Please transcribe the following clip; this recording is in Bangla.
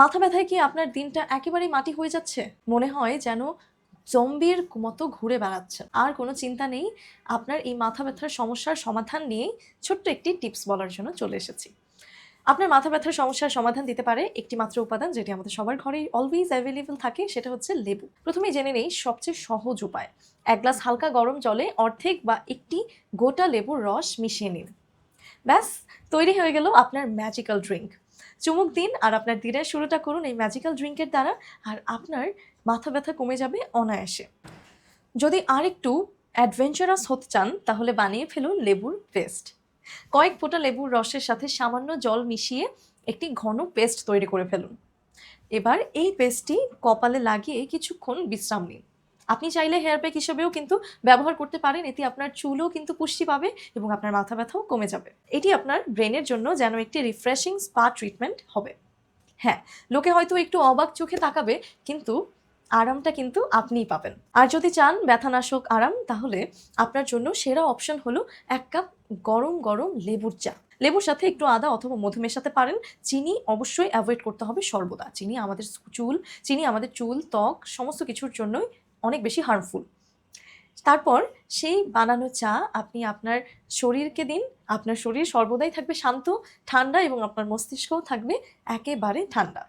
মাথা ব্যথায় কি আপনার দিনটা একেবারেই মাটি হয়ে যাচ্ছে? মনে হয় যেন জম্বির মতো ঘুরে বেড়াচ্ছে। আর কোনো চিন্তা নেই, আপনার এই মাথা ব্যথার সমস্যার সমাধান নিয়ে ছোট্ট একটি টিপস বলার জন্য চলে এসেছি। আপনার মাথা ব্যথার সমস্যার সমাধান দিতে পারে একটি মাত্র উপাদান যেটি আমাদের সবার ঘরেই অলওয়েজ অ্যাভেলেবল থাকে, সেটা হচ্ছে লেবু। প্রথমেই জেনে নেই সবচেয়ে সহজ উপায়। এক গ্লাস হালকা গরম জলে অর্ধেক বা একটি গোটা লেবুর রস মিশিয়ে নিন। ব্যাস, তৈরি হয়ে গেল আপনার ম্যাজিক্যাল ড্রিঙ্ক চুমুক দিন আর আপনার দিনের শুরুটা করুন এই ম্যাজিক্যাল ড্রিঙ্কের দ্বারা আর আপনার মাথা ব্যথা কমে যাবে অনায়াসে। যদি আরেকটু অ্যাডভেঞ্চারাস হতে চান, তাহলে বানিয়ে ফেলুন লেবুর পেস্ট কয়েক ফোঁটা লেবুর রসের সাথে সামান্য জল মিশিয়ে একটি ঘন পেস্ট তৈরি করে ফেলুন। এবার এই পেস্টটি কপালে লাগিয়ে কিছুক্ষণ বিশ্রাম নিন। আপনি চাইলে হেয়ার প্যাক হিসেবেও কিন্তু ব্যবহার করতে পারেন। এতে আপনার চুলও কিন্তু পুষ্টি পাবে এবং আপনার মাথা ব্যথাও কমে যাবে। এটি আপনার ব্রেনের জন্য যেন একটি রিফ্রেশিং স্পা ট্রিটমেন্ট হবে। হ্যাঁ লোকে হয়তো একটু অবাক চোখে তাকাবে, কিন্তু আরামটা কিন্তু আপনিই পাবেন। আর যদি চান ব্যথানাশক আরাম, তাহলে আপনার জন্য সেরা অপশন হলো এক কাপ গরম গরম লেবুর চা। লেবুর সাথে একটু আদা অথবা মধু মেশাতে পারেন। চিনি অবশ্যই অ্যাভয়েড করতে হবে সর্বদা। চিনি আমাদের চুল, চিনি আমাদের চুল, ত্বক, সমস্ত কিছুর জন্যই অনেক বেশি হার্মফুল তারপর সেই বানানো চা আপনি আপনার শরীরকে দিন, আপনার শরীর সর্বদাই থাকবে শান্ত, ঠান্ডা এবং আপনার মস্তিষ্কও থাকবে একেবারে ঠান্ডা।